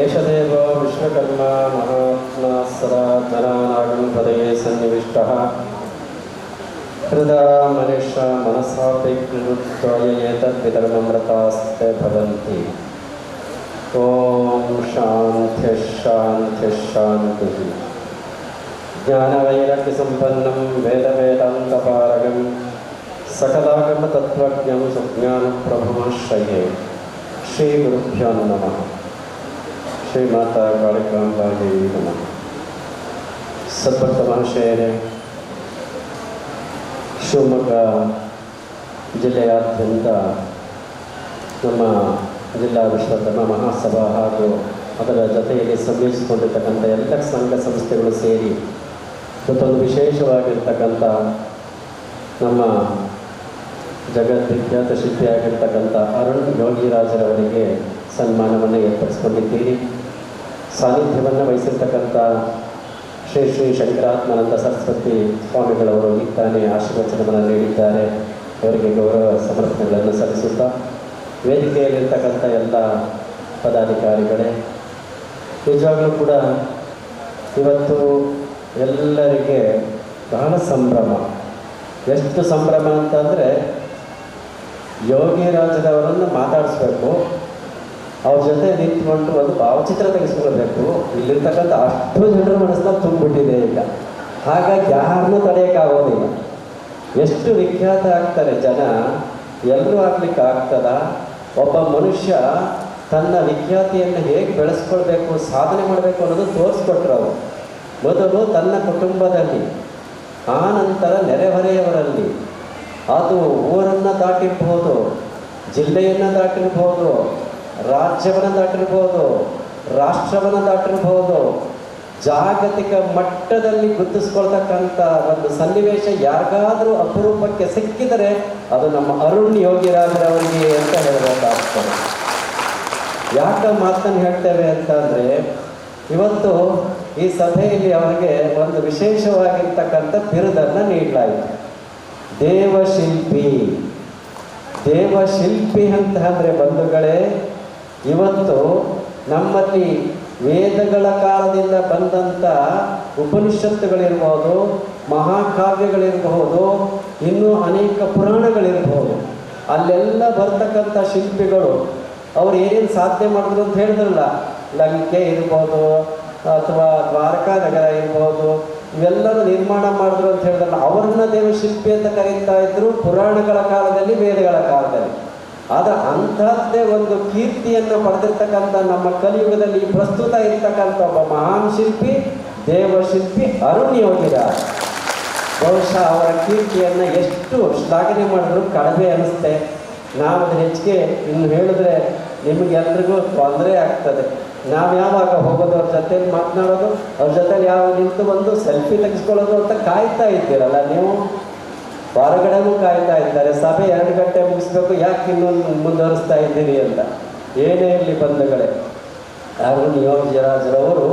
एषदेव विश्वकर्मा महात्मा सदा धनानागं हृदये सन्निविष्टः मनुष्य मनसापि कृत्वाय एतद्वितर्ममृतास्ते भवन्ति। ॐ शान्तिः शान्तिः शान्तिः। ಜ್ಞಾನವೈರಾಗ್ಯಸಂಪನ್ನಂ ವೇದವೇದಾಂತಪಾರಗಂ सकलागमतत्त्वज्ञं सुज्ञानप्रभुमाश्रये श्रीगुरुभ्यो नमः ಶ್ರೀಮಾತಾ ಕಾಳಿಕಾಂಬಾದೇವಿ ನಮಃ ಸದ್ಭಕ್ತ ಮಹಾಶಯರೇ ಶಿವಮೊಗ್ಗ ಜಿಲ್ಲೆಯಾದ್ಯಂತ ನಮ್ಮ ಜಿಲ್ಲಾ ವಿಶ್ವಕರ್ಮ ಮಹಾಸಭಾ ಹಾಗೂ ಅದರ ಜೊತೆಯಲ್ಲಿ ಸಂಯೋಜಿಸಿಕೊಂಡಿರ್ತಕ್ಕಂಥ ಎಲ್ಲ ಸಂಘ ಸಂಸ್ಥೆಗಳು ಸೇರಿ ಮತ್ತೊಂದು ವಿಶೇಷವಾಗಿರ್ತಕ್ಕಂಥ ನಮ್ಮ ಜಗದ್ವಿಖ್ಯಾತ ಶಿಲ್ಪಿಯಾಗಿರ್ತಕ್ಕಂಥ ಅರುಣ್ ಯೋಗಿರಾಜರವರಿಗೆ ಸನ್ಮಾನವನ್ನು ಏರ್ಪಡಿಸಿಕೊಂಡಿದ್ದೀರಿ. ಸಾನ್ನಿಧ್ಯವನ್ನು ವಹಿಸಿರ್ತಕ್ಕಂಥ ಶ್ರೀ ಶ್ರೀ ಶಂಕರಾತ್ಮಾನಂದ ಸರಸ್ವತಿ ಸ್ವಾಮಿಗಳವರು ಇತ್ತಾನೆ ತಾನೇ ಆಶೀರ್ವಚನವನ್ನು ನೀಡಿದ್ದಾರೆ. ಅವರಿಗೆ ಗೌರವ ಸಮರ್ಪಣೆಗಳನ್ನು ಸಲ್ಲಿಸುತ್ತಾ ವೇದಿಕೆಯಲ್ಲಿರ್ತಕ್ಕಂಥ ಎಲ್ಲ ಪದಾಧಿಕಾರಿಗಳೇ, ನಿಜವಾಗಲೂ ಕೂಡ ಇವತ್ತು ಎಲ್ಲರಿಗೆ ಬಹಳ ಸಂಭ್ರಮ. ಎಷ್ಟು ಸಂಭ್ರಮ ಅಂತಂದರೆ ಯೋಗಿರಾಜದವರನ್ನು ಮಾತಾಡಿಸ್ಬೇಕು. ಅವ್ರ ಜೊತೆ ನಿಂತ್ಕೊಂಡು ಒಂದು ಭಾವಚಿತ್ರ ತೆಗೆಸ್ಕೊಳ್ಬೇಕು. ಇಲ್ಲಿರ್ತಕ್ಕಂಥ ಅಷ್ಟು ಜನರ ಮನಸ್ಸನ್ನ ತುಂಬಿಬಿಟ್ಟಿದೆ ಈಗ. ಹಾಗಾಗಿ ಯಾರನ್ನೂ ತಡೆಯೋಕ್ಕಾಗೋದಿಲ್ಲ. ಎಷ್ಟು ವಿಖ್ಯಾತ ಆಗ್ತಾರೆ ಜನ, ಎಲ್ಲರೂ ಆಗ್ಲಿಕ್ಕೆ ಆಗ್ತದ? ಒಬ್ಬ ಮನುಷ್ಯ ತನ್ನ ವಿಖ್ಯಾತಿಯನ್ನು ಹೇಗೆ ಬೆಳೆಸ್ಕೊಳ್ಬೇಕು, ಸಾಧನೆ ಮಾಡಬೇಕು ಅನ್ನೋದು ತೋರಿಸ್ಕೊಟ್ರು ಅವರು. ಮೊದಲು ತನ್ನ ಕುಟುಂಬದಲ್ಲಿ ಆ ನಂತರ ನೆರೆಹೊರೆಯವರಲ್ಲಿ. ಅದು ಊರನ್ನು ದಾಟಿರ್ಬೋದು, ಜಿಲ್ಲೆಯನ್ನು ದಾಟಿರ್ಬೋದು, ರಾಜ್ಯವನ್ನು ದಾಟಿರ್ಬೋದು, ರಾಷ್ಟ್ರವನ್ನು ದಾಟಿರ್ಬೋದು. ಜಾಗತಿಕ ಮಟ್ಟದಲ್ಲಿ ಗುರುತಿಸ್ಕೊಳ್ತಕ್ಕಂಥ ಒಂದು ಸನ್ನಿವೇಶ ಯಾರಿಗಾದರೂ ಅಪರೂಪಕ್ಕೆ ಸಿಕ್ಕಿದರೆ ಅದು ನಮ್ಮ ಅರುಣ್ ಯೋಗಿರಾಜರವರಿಗೆ ಅಂತ ಹೇಳಬೇಕಾಗ್ತದೆ. ಯಾಕೆ ಮಾತನ್ನು ಹೇಳ್ತೇವೆ ಅಂತಂದರೆ ಇವತ್ತು ಈ ಸಭೆಯಲ್ಲಿ ಅವರಿಗೆ ಒಂದು ವಿಶೇಷವಾಗಿರ್ತಕ್ಕಂಥ ಬಿರುದನ್ನು ನೀಡಲಾಯಿತು. ದೇವಶಿಲ್ಪಿ. ದೇವಶಿಲ್ಪಿ ಅಂತ ಅಂದರೆ ಬಂಧುಗಳೇ, ಇವತ್ತು ನಮ್ಮಲ್ಲಿ ವೇದಗಳ ಕಾಲದಿಂದ ಬಂದಂಥ ಉಪನಿಷತ್ತುಗಳಿರ್ಬೋದು ಮಹಾಕಾವ್ಯಗಳಿರಬಹುದು ಇನ್ನೂ ಅನೇಕ ಪುರಾಣಗಳಿರ್ಬೋದು, ಅಲ್ಲೆಲ್ಲ ಬರ್ತಕ್ಕಂಥ ಶಿಲ್ಪಿಗಳು ಅವ್ರು ಏನೇನು ಸಾಧನೆ ಮಾಡಿದ್ರು ಅಂತ ಹೇಳಿದ್ರಲ್ಲ, ಲಂಕೆ ಇರ್ಬೋದು, ಅಥವಾ ಇವೆಲ್ಲರೂ ನಿರ್ಮಾಣ ಮಾಡಿದ್ರು ಅಂತ ಹೇಳಿದ್ರಲ್ಲ ಅವ್ರನ್ನ ದೇವಶಿಲ್ಪಿ ಅಂತ ಕರೀತಾ ಇದ್ರು ಪುರಾಣಗಳ ಕಾಲದಲ್ಲಿ, ವೇದಗಳ ಕಾಲದಲ್ಲಿ. ಆದ ಅಂಥದ್ದೇ ಒಂದು ಕೀರ್ತಿಯನ್ನು ಪಡೆದಿರ್ತಕ್ಕಂಥ ನಮ್ಮ ಕಲಿಯುಗದಲ್ಲಿ ಪ್ರಸ್ತುತ ಇರ್ತಕ್ಕಂಥ ಒಬ್ಬ ಮಹಾನ್ ಶಿಲ್ಪಿ, ದೇವಶಿಲ್ಪಿ ಅರುಣ್ ಯೋಗಿರ ಬಹುಶಃ ಅವರ ಕೀರ್ತಿಯನ್ನು ಎಷ್ಟು ಶ್ಲಾಘನೆ ಮಾಡಿದ್ರು ಕಡಿಮೆ ಅನಿಸುತ್ತೆ ನಾವು ಹೆಚ್ಚಿಗೆ ಇನ್ನು ಹೇಳಿದ್ರೆ ನಿಮಗೆಲ್ರಿಗೂ ತೊಂದರೆ ಆಗ್ತದೆ. ನಾವು ಯಾವಾಗ ಹೋಗೋದು ಅವ್ರ ಜೊತೆಲಿ ಮಾತನಾಡೋದು, ಅವ್ರ ಜೊತೆಲಿ ಯಾವ ನಿಂತು ಬಂದು ಸೆಲ್ಫಿ ತೆಗೆಸ್ಕೊಳ್ಳೋದು ಅಂತ ಕಾಯ್ತಾ ಇದ್ದೀರಲ್ಲ ನೀವು? ಹೊರಗಡೆನೂ ಕಾಯ್ತಾ ಇದ್ದಾರೆ. ಸಭೆ ಎರಡು ಗಂಟೆ ಮುಗಿಸ್ಬೇಕು, ಯಾಕೆ ಇನ್ನೊಂದು ಮುಂದುವರಿಸ್ತಾ ಇದ್ದೀರಿ ಅಂತ? ಏನೇ ಇರಲಿ ಬಂಧುಗಳೇ. ಆದರೂ ನಿಯೋಜರಾಜರವರು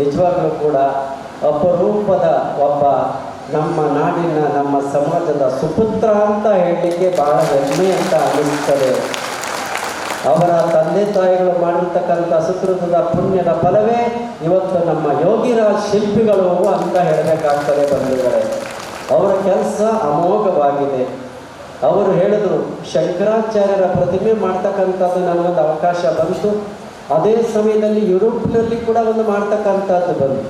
ನಿಜವಾಗ್ಲೂ ಕೂಡ ಅಪರೂಪದ ಒಬ್ಬ ನಮ್ಮ ನಾಡಿನ ನಮ್ಮ ಸಮಾಜದ ಸುಪುತ್ರ ಅಂತ ಹೇಳಲಿಕ್ಕೆ ಬಹಳ ಹೆಮ್ಮೆ ಅಂತ ಅನ್ನಿಸ್ತದೆ. ಅವರ ತಂದೆ ತಾಯಿಗಳು ಮಾಡಿರ್ತಕ್ಕಂಥ ಸುಕೃತದ ಪುಣ್ಯದ ಫಲವೇ ಇವತ್ತು ನಮ್ಮ ಯೋಗಿರಾಜ್ ಶಿಲ್ಪಿಗಳು ಅಂತ ಹೇಳಬೇಕಾಗ್ತದೆ ಬಂದಿದ್ದಾರೆ ಅವರ ಕೆಲಸ ಅಮೋಘವಾಗಿದೆ. ಅವರು ಹೇಳಿದರು, ಶಂಕರಾಚಾರ್ಯರ ಪ್ರತಿಮೆ ಮಾಡ್ತಕ್ಕಂಥದ್ದು ನನಗೊಂದು ಅವಕಾಶ ಬಂತು. ಅದೇ ಸಮಯದಲ್ಲಿ ಯುರೋಪ್ನಲ್ಲಿ ಕೂಡ ಒಂದು ಮಾಡ್ತಕ್ಕಂಥದ್ದು ಬಂತು.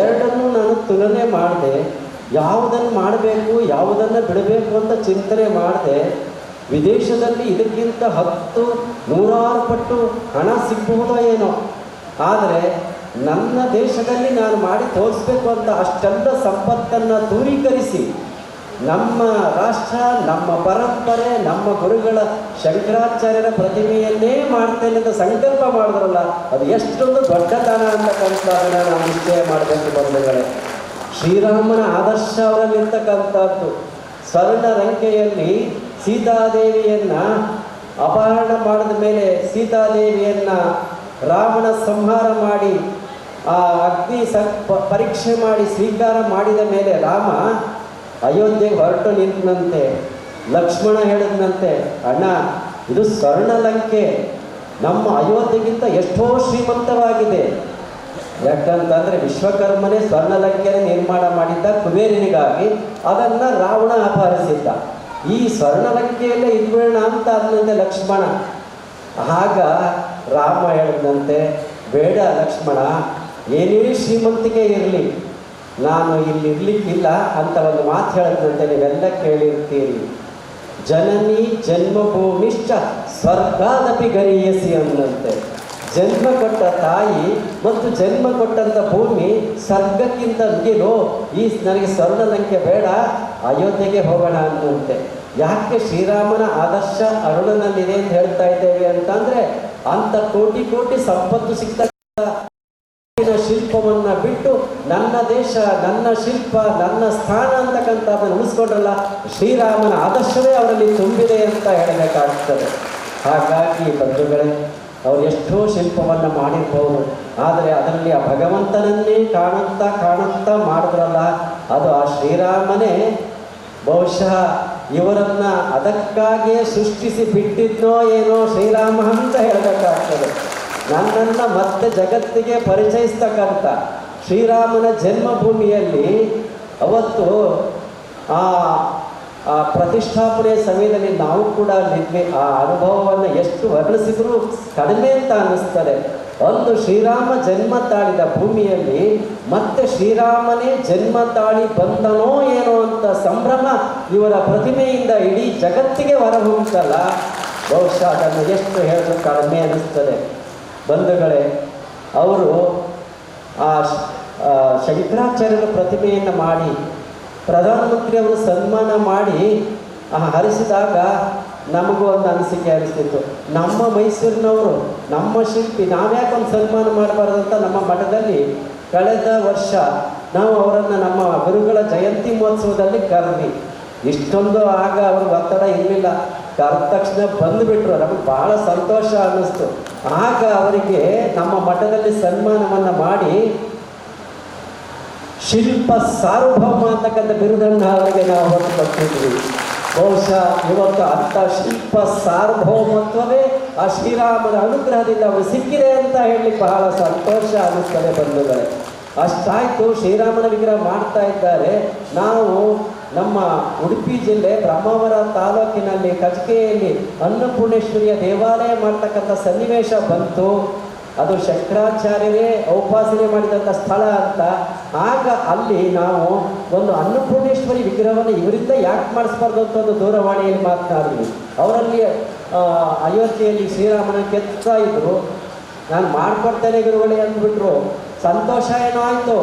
ಎರಡನ್ನೂ ನಾನು ತುಲನೆ ಮಾಡಿದೆ, ಯಾವುದನ್ನು ಮಾಡಬೇಕು, ಯಾವುದನ್ನು ಬಿಡಬೇಕು ಅಂತ ಚಿಂತನೆ ಮಾಡಿದೆ ವಿದೇಶದಲ್ಲಿ ಇದಕ್ಕಿಂತ ಹತ್ತು, ನೂರಾರು ಪಟ್ಟು ಹಣ ಸಿಗಬಹುದೋ ಏನೋ. ಆದರೆ ನನ್ನ ದೇಶದಲ್ಲಿ ನಾನು ಮಾಡಿ ತೋರಿಸ್ಬೇಕು ಅಂತ ಅಷ್ಟೆಲ್ಲ ಸಂಪತ್ತನ್ನು ದೂರೀಕರಿಸಿ ನಮ್ಮ ರಾಷ್ಟ್ರ, ನಮ್ಮ ಪರಂಪರೆ, ನಮ್ಮ ಗುರುಗಳ ಶಂಕರಾಚಾರ್ಯರ ಪ್ರತಿಮೆಯನ್ನೇ ಮಾಡ್ತೇನೆ ಅಂತ ಸಂಕಲ್ಪ ಮಾಡಿದ್ರಲ್ಲ, ಅದು ಎಷ್ಟೊಂದು ದೊಡ್ಡತನ ಅಂತಕ್ಕಂಥದ್ದನ್ನು ನಾವು ನಿಶ್ಚಯ ಮಾಡಬೇಕು ಬಂಧುಗಳೇ. ಶ್ರೀರಾಮನ ಆದರ್ಶ ಅವರಲ್ಲಿರ್ತಕ್ಕಂಥದ್ದು. ಸ್ವರ್ಣ ರಂಕೆಯಲ್ಲಿ ಸೀತಾದೇವಿಯನ್ನ ಅಪಹರಣ ಮಾಡಿದ ಮೇಲೆ ಸೀತಾದೇವಿಯನ್ನ ರಾವಣ ಸಂಹಾರ ಮಾಡಿ, ಆ ಅಗ್ನಿ ಸ ಪರೀಕ್ಷೆ ಮಾಡಿ, ಸ್ವೀಕಾರ ಮಾಡಿದ ಮೇಲೆ ರಾಮ ಅಯೋಧ್ಯೆಗೆ ಹೊರಟು ನಿಂತನಂತೆ. ಲಕ್ಷ್ಮಣ ಹೇಳಿದನಂತೆ, ಅಣ್ಣ, ಇದು ಸ್ವರ್ಣಲಂಕೆ. ನಮ್ಮ ಅಯೋಧ್ಯೆಗಿಂತ ಎಷ್ಟೋ ಶ್ರೀಮಂತವಾಗಿದೆ. ಯಾಕಂತಂದ್ರೆ ವಿಶ್ವಕರ್ಮನೇ ಸ್ವರ್ಣಲಂಕೆಯನ್ನು ನಿರ್ಮಾಣ ಮಾಡಿದ್ದ ಕುಬೇರಿನಿಗಾಗಿ, ಅದನ್ನ ರಾವಣ ಅಪಹರಿಸಿದ್ದ. ಈ ಸ್ವರ್ಣಲಂಕೆಯಲ್ಲೇ ಇದ್ಬೇಡ ಅಂತ ಅಂದಂತೆ ಲಕ್ಷ್ಮಣ. ಆಗ ರಾಮ ಹೇಳಿದಂತೆ, ಬೇಡ ಲಕ್ಷ್ಮಣ, ಏನೇ ಶ್ರೀಮಂತಿಕೆ ಇರಲಿ, ನಾನು ಇಲ್ಲಿ ಇರ್ಲಿಕ್ಕಿಲ್ಲ ಅಂತ ಒಂದು ಮಾತು ಹೇಳಿದಂತೆ ನೀವೆಲ್ಲ ಕೇಳಿರ್ತೀರಿ. ಜನನಿ ಜನ್ಮಭೂಮಿಶ್ಚ ಸ್ವರ್ಗಾದಪಿ ಗರಿಯಸಿ ಅಂದಂತೆ ಜನ್ಮ ಕೊಟ್ಟ ತಾಯಿ ಮತ್ತು ಜನ್ಮ ಕೊಟ್ಟಂತ ಭೂಮಿ ಸ್ವರ್ಗಕ್ಕಿಂತ ಮುಗಿಲು. ಈ ನನಗೆ ಸ್ವರ್ಣಲಂಕೆ ಬೇಡ, ಅಯೋಧ್ಯೆಗೆ ಹೋಗೋಣ ಅನ್ನುವಂತೆ ಯಾಕೆ ಶ್ರೀರಾಮನ ಆದರ್ಶ ಅರುಣನಲ್ಲಿದೆ ಅಂತ ಹೇಳ್ತಾ ಇದ್ದೇವೆ ಅಂತಂದ್ರೆ ಅಂತ ಕೋಟಿ ಕೋಟಿ ಸಂಪತ್ತು ಶಿಲ್ಪವನ್ನು ಶಿಲ್ಪವನ್ನ ಬಿಟ್ಟು ನನ್ನ ದೇಶ, ನನ್ನ ಶಿಲ್ಪ, ನನ್ನ ಸ್ಥಾನ ಅಂತಕ್ಕಂಥ ಅದನ್ನು ಉಳಿಸ್ಕೊಂಡ್ರಲ್ಲ, ಶ್ರೀರಾಮನ ಆದರ್ಶವೇ ಅವರಲ್ಲಿ ತುಂಬಿದೆ ಅಂತ ಹೇಳಬೇಕಾಗ್ತದೆ. ಹಾಗಾಗಿ ಬಂಧುಗಳೇ ಅವರು ಎಷ್ಟೋ ಶಿಲ್ಪವನ್ನು ಮಾಡಿರ್ಬೋದು. ಆದರೆ ಅದರಲ್ಲಿ ಆ ಭಗವಂತನನ್ನೇ ಕಾಣುತ್ತಾ ಕಾಣುತ್ತಾ ಮಾಡಿದ್ರಲ್ಲ, ಅದು ಆ ಶ್ರೀರಾಮನೇ ಬಹುಶಃ ಇವರನ್ನ ಅದಕ್ಕಾಗಿಯೇ ಸೃಷ್ಟಿಸಿ ಬಿಟ್ಟಿದ್ನೋ ಏನೋ ಶ್ರೀರಾಮ ಅಂತ ಹೇಳಬೇಕಾಗ್ತದೆ. ನನ್ನನ್ನು ಮತ್ತೆ ಜಗತ್ತಿಗೆ ಪರಿಚಯಿಸ್ತಕ್ಕಂಥ ಶ್ರೀರಾಮನ ಜನ್ಮಭೂಮಿಯಲ್ಲಿ ಅವತ್ತು ಆ ಆ ಪ್ರತಿಷ್ಠಾಪನೆ ಸಮಯದಲ್ಲಿ ನಾವು ಕೂಡ ಅಲ್ಲಿದ್ವಿ. ಆ ಅನುಭವವನ್ನು ಎಷ್ಟು ವರ್ಣಿಸಿದರೂ ಕಡಿಮೆ ಅಂತ ಅನ್ನಿಸ್ತದೆ. ಒಂದು ಶ್ರೀರಾಮ ಜನ್ಮ ತಾಳಿದ ಭೂಮಿಯಲ್ಲಿ ಮತ್ತೆ ಶ್ರೀರಾಮನೇ ಜನ್ಮ ತಾಳಿ ಬಂದನೋ ಏನೋ ಅಂತ ಸಂಭ್ರಮ ಇವರ ಪ್ರತಿಮೆಯಿಂದ ಇಡೀ ಜಗತ್ತಿಗೆ ಹೊರಹೊಮ್ಮುತ್ತಲ್ಲ ಬಹುಶಃ ಅದನ್ನು ಎಷ್ಟು ಹೇಳಿದ್ರು ಕಡಿಮೆ ಅನ್ನಿಸ್ತದೆ. ಬಂಧುಗಳೇ, ಅವರು ಆ ಶಂಕರಾಚಾರ್ಯರ ಪ್ರತಿಮೆಯನ್ನು ಮಾಡಿ ಪ್ರಧಾನಮಂತ್ರಿಯವರು ಸನ್ಮಾನ ಮಾಡಿ ಹರಿಸಿದಾಗ ನಮಗೂ ಒಂದು ಅನಿಸಿಕೆ ಅನಿಸ್ತಿತ್ತು. ನಮ್ಮ ಮೈಸೂರಿನವರು, ನಮ್ಮ ಶಿಲ್ಪಿ, ನಾವ್ಯಾಕೆ ಒಂದು ಸನ್ಮಾನ ಮಾಡಬಾರ್ದು ಅಂತ ನಮ್ಮ ಮಠದಲ್ಲಿ ಕಳೆದ ವರ್ಷ ನಾವು ಅವರನ್ನು ನಮ್ಮ ಗುರುಗಳ ಜಯಂತಿ ಮಹೋತ್ಸವದಲ್ಲಿ ಕರೆದ್ವಿ. ಇಷ್ಟೊಂದು ಆಗ ಅವರು ಒತ್ತಡ ಇರಲಿಲ್ಲ. ಕರೆದ ತಕ್ಷಣ ಬಂದುಬಿಟ್ರು. ನಮಗೆ ಬಹಳ ಸಂತೋಷ ಅನ್ನಿಸ್ತು. ಆಗ ಅವರಿಗೆ ನಮ್ಮ ಮಠದಲ್ಲಿ ಸನ್ಮಾನವನ್ನು ಮಾಡಿ ಶಿಲ್ಪ ಸಾರ್ವಭೌಮ ಅಂತಕ್ಕಂಥ ಬಿರುದನ್ನು ಅವರಿಗೆ ನಾವು ಹೊತ್ತು ಕೊಟ್ಟಿದ್ವಿ ಬಹುಶಃ ಇವತ್ತು ಅಂಥ ಶಿಲ್ಪ ಸಾರ್ವಭೌಮತ್ವವೇ ಆ ಶ್ರೀರಾಮನ ಅನುಗ್ರಹದಿಂದ ಅವರು ಸಿಕ್ಕಿದೆ ಅಂತ ಹೇಳಿ ಬಹಳ ಸಂತೋಷ ಅನ್ನಿಸ್ತದೆ ಬಂಧುಗಳೇ. ಅಷ್ಟಾಯ್ತು, ಶ್ರೀರಾಮನ ವಿಗ್ರಹ ಮಾಡ್ತಾ ಇದ್ದಾರೆ. ನಾವು ನಮ್ಮ ಉಡುಪಿ ಜಿಲ್ಲೆ ಬ್ರಹ್ಮಾವರ ತಾಲೂಕಿನಲ್ಲಿ ಕಚಕೆಯಲ್ಲಿ ಅನ್ನಪೂರ್ಣೇಶ್ವರಿಯ ದೇವಾಲಯ ಮಾಡ್ತಕ್ಕಂಥ ಸನ್ನಿವೇಶ ಬಂತು. ಅದು ಶಂಕರಾಚಾರ್ಯರೇ ಔಪಾಸನೆ ಮಾಡಿದಂಥ ಸ್ಥಳ ಅಂತ, ಆಗ ಅಲ್ಲಿ ನಾವು ಒಂದು ಅನ್ನಪೂರ್ಣೇಶ್ವರಿ ವಿಗ್ರಹವನ್ನು ಇವರಿಂದ ಯಾಕೆ ಮಾಡಿಸ್ಬಾರ್ದು ಅಂತ ಒಂದು ದೂರವಾಣಿಯಲ್ಲಿ ಮಾತನಾಡಿದ್ವಿ. ಅವರಲ್ಲಿ ಅಯೋಧ್ಯೆಯಲ್ಲಿ ಶ್ರೀರಾಮನ ಕೆತ್ತಾ ಇದ್ರು. ನಾನು ಮಾಡ್ಕೊಡ್ತೇನೆ ಗುರುಗಳೇ ಅಂದ್ಬಿಟ್ರು. ಸಂತೋಷ ಏನೋ ಆಯಿತು.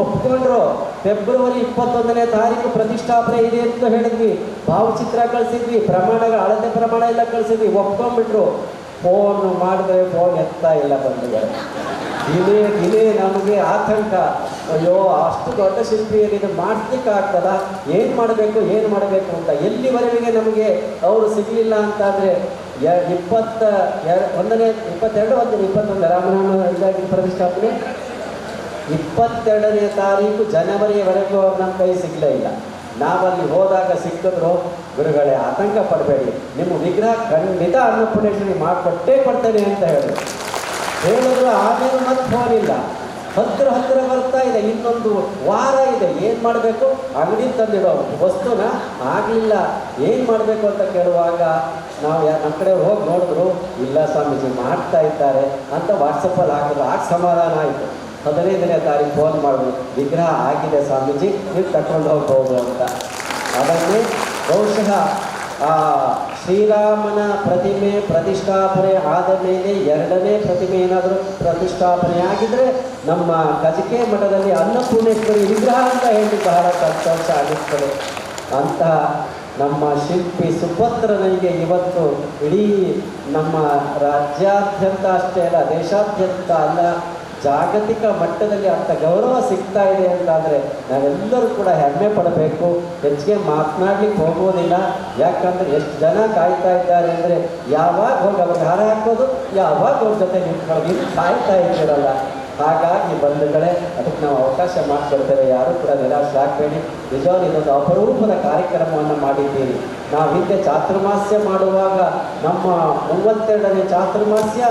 ಒಪ್ಕೊಂಡ್ರು. ಫೆಬ್ರವರಿ ಇಪ್ಪತ್ತೊಂದನೇ ತಾರೀಕು ಪ್ರತಿಷ್ಠಾಪನೆ ಇದೆ ಅಂತ ಹೇಳಿದ್ವಿ. ಭಾವಚಿತ್ರ ಕಳಿಸಿದ್ವಿ. ಪ್ರಮಾಣಗಳ, ಅಳತೆ ಪ್ರಮಾಣ ಎಲ್ಲ ಕಳಿಸಿದ್ವಿ. ಒಪ್ಕೊಂಡ್ಬಿಟ್ರು. ಫೋನ್ ಮಾಡಿದ್ರೆ ಫೋನ್ ಎತ್ತಾ ಇಲ್ಲ ಬಂಧುಗಳು ದಿನೇ ದಿನೇ ನಮಗೆ ಆತಂಕ. ಅಯ್ಯೋ, ಅಷ್ಟು ದೊಡ್ಡ ಶಿಲ್ಪಿಯಲ್ಲಿ ಇದು ಮಾಡ್ಲಿಕ್ಕೆ ಆಗ್ತದ ಏನು ಮಾಡಬೇಕು ಏನು ಮಾಡಬೇಕು ಅಂತ ಎಲ್ಲಿವರೆಗೆ ನಮಗೆ ಅವರು ಸಿಗಲಿಲ್ಲ ಅಂತಾದರೆ ಇಪ್ಪತ್ತ ಎರ ಒಂದನೇ, ಇಪ್ಪತ್ತೆರಡು ಒಂದು ಇಪ್ಪತ್ತೊಂದು ರಾಮನಾಮ ಇದಾಗಿ ಪ್ರತಿಷ್ಠಾಪನೆ? ಇಪ್ಪತ್ತೆರಡನೇ ತಾರೀಕು ಜನವರಿವರೆಗೂ ಅವ್ರು ನಮ್ಮ ಕೈ ಸಿಗಲೇ ಇಲ್ಲ. ನಾವಲ್ಲಿ ಹೋದಾಗ ಸಿಕ್ಕಿದ್ರು ಗುರುಗಳೇ, ಆತಂಕ ಪಡಬೇಡಿ. ನಿಮ್ಮ ವಿಗ್ರಹ ಖಂಡಿತ ಅನ್ನಪೂರ್ಣೇಶ್ವರಿ ಮಾಡಿಕೊಟ್ಟೇ ಕೊಡ್ತೇನೆ ಅಂತ ಹೇಳಿದ್ರು. ಹೇಳಿದ್ರು, ಆಮೇಲೆ ಮತ್ತೆ ಫೋನ್ ಇಲ್ಲ ಹತ್ತಿರ ಹತ್ತಿರ ಬರ್ತಾ ಇದೆ, ಇನ್ನೊಂದು ವಾರ ಇದೆ. ಏನು ಮಾಡಬೇಕು? ಅಂಗಡಿ ತಂದಿರೋ ವಸ್ತುನ ಆಗಲಿಲ್ಲ. ಏನು ಮಾಡಬೇಕು ಅಂತ ಕೇಳುವಾಗ, ನಾವು ಯಾ ನಮ್ಮ ಕಡೆ ಹೋಗಿ ನೋಡಿದ್ರು, ಇಲ್ಲ ಸ್ವಾಮೀಜಿ, ಮಾಡ್ತಾ ಇದ್ದಾರೆ ಅಂತ ವಾಟ್ಸಪ್ಪಲ್ಲಿ ಹಾಕಿದ್ರು. ಆಗ ಸಮಾಧಾನ ಆಯಿತು. ಹದಿನೈದನೇ ತಾರೀಕು ಫೋನ್ ಮಾಡಿದ್ರು. ವಿಗ್ರಹ ಆಗಿದೆ ಸ್ವಾಮೀಜಿ, ನೀವು ತಗೊಂಡು ಹೋಗ್ಬೋದು ಅಂತ. ಅದನ್ನೇ ಬಹುಶಃ ಶ್ರೀರಾಮನ ಪ್ರತಿಮೆ ಪ್ರತಿಷ್ಠಾಪನೆ ಆದ ಮೇಲೆ ಎರಡನೇ ಪ್ರತಿಮೆ ಏನಾದರೂ ಪ್ರತಿಷ್ಠಾಪನೆ ಆಗಿದ್ರೆ ನಮ್ಮ ಕಜಿಕೆ ಮಠದಲ್ಲಿ ಅನ್ನಪೂರ್ಣೇಶ್ವರಿ ವಿಗ್ರಹ ಅಂತ ಹೇಳಿ ಬಹಳ ಸಂತೋಷ ಆಗುತ್ತದೆ ಅಂತ ನಮ್ಮ ಶಿಲ್ಪಿ ಸುಭದ್ರನಿಗೆ ಇವತ್ತು ಇಡೀ ನಮ್ಮ ರಾಜ್ಯಾದ್ಯಂತ ಅಷ್ಟೇ ಅಲ್ಲ, ದೇಶಾದ್ಯಂತ ಅಲ್ಲ ಜಾಗತಿಕ ಮಟ್ಟದಲ್ಲಿ ಅಂಥ ಗೌರವ ಸಿಗ್ತಾ ಇದೆ ಅಂತಾದರೆ ನಾವೆಲ್ಲರೂ ಕೂಡ ಹೆಮ್ಮೆ ಪಡಬೇಕು. ಹೆಚ್ಚಿಗೆ ಮಾತನಾಡ್ಲಿಕ್ಕೆ ಹೋಗೋದಿಲ್ಲ ಯಾಕಂದ್ರೆ ಎಷ್ಟು ಜನ ಕಾಯ್ತಾ ಇದ್ದಾರೆ ಅಂದರೆ ಯಾವಾಗ ಹೋಗಿ ಅವ್ರಿಗೆ ಹಾರ ಹಾಕೋದು ಯಾವಾಗ ಅವ್ರ ಜೊತೆ ನಿಂತ್ಕೊಳ್ಳೋದು ಇದು ಕಾಯ್ತಾ ಇದ್ದೀರಲ್ಲ. ಹಾಗಾಗಿ ಬಂಧುಗಳೇ, ಅದಕ್ಕೆ ನಾವು ಅವಕಾಶ ಮಾಡಿಕೊಡ್ತೇವೆ ಯಾರೂ ಕೂಡ ನಿರಾಶೆ ಆಗಬೇಡಿ. ನಿಜವಾಗಿ ಇದೊಂದು ಅಪರೂಪದ ಕಾರ್ಯಕ್ರಮವನ್ನು ಮಾಡಿದ್ದೀರಿ. ನಾವು ಹಿಂದೆ ಚಾತುರ್ಮಾಸ್ಯ ಮಾಡುವಾಗ ನಮ್ಮ ಮೂವತ್ತೆರಡನೇ ಚಾತುರ್ಮಾಸ್ಯ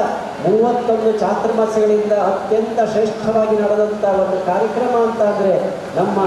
ಮೂವತ್ತೊಂದು ಚಾತುರ್ಮಾಸಗಳಿಂದ ಅತ್ಯಂತ ಶ್ರೇಷ್ಠವಾಗಿ ನಡೆದಂಥ ಒಂದು ಕಾರ್ಯಕ್ರಮ ಅಂತ ನಮ್ಮ